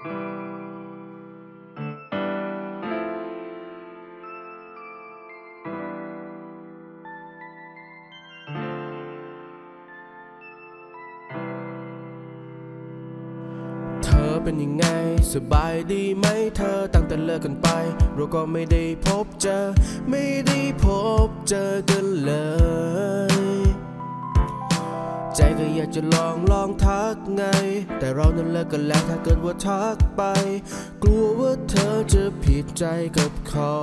เป็นยังไง สบายดีไหมเธอตั้งแต่เลิกกันไป เราก็ไม่ได้พบเจอ ไม่ได้พบเจอกันเลย ใจก็อยากจะลองลองทักไง แต่เรานั้นเลิกกันแล้วถ้าเกิดว่าทักไป กลัวว่าเธอจะผิดใจกับเขา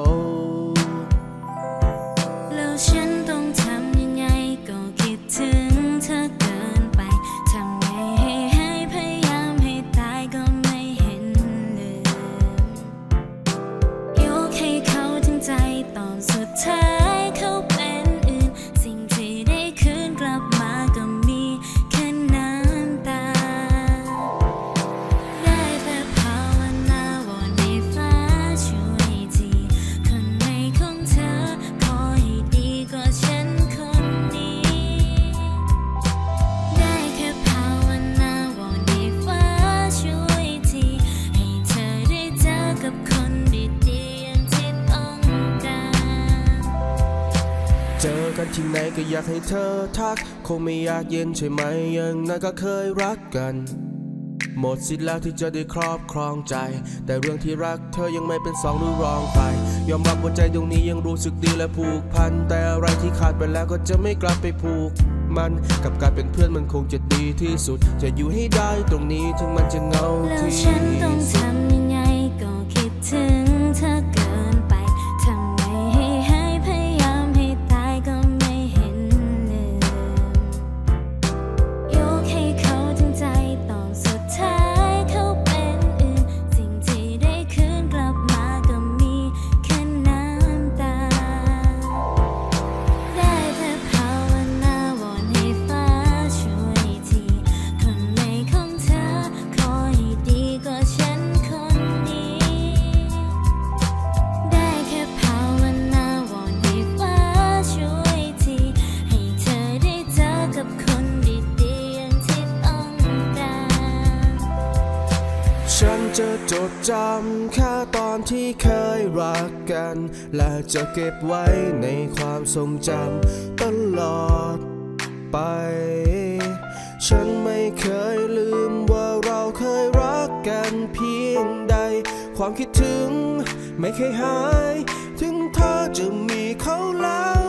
ที่ไหนก็อยากให้เธอทัก คงไม่อยากเย็นใช่ไหมย่างนั้นก็เคยรักกัน หมดสิทธิ์แล้วที่จะได้ครอบครองใจ แต่เรื่องที่รักเธอยังไม่เป็นสองหรือรองใครยอมรับว่าใจตรงนี้ยังรู้สึกดีและผูกพัน แต่อะไรที่ขาดไปแล้วก็จะไม่กลับไปผูกมันกับการเป็นเพื่อนมันคงจะดีที่สุด จะอยู่ให้ได้ตรงนี้ถึงมันจะเหงาแล้วที่ฉัน นจะจดจำแค่ตอนที่เคยรักกัน และจะเก็บไว้ในความทรงจำตลอดไป ฉันไม่เคยลืมว่าเราเคยรักกันเพียงใด ความคิดถึงไม่เคยหาย ถึงเธอจะมีเขาแล้ว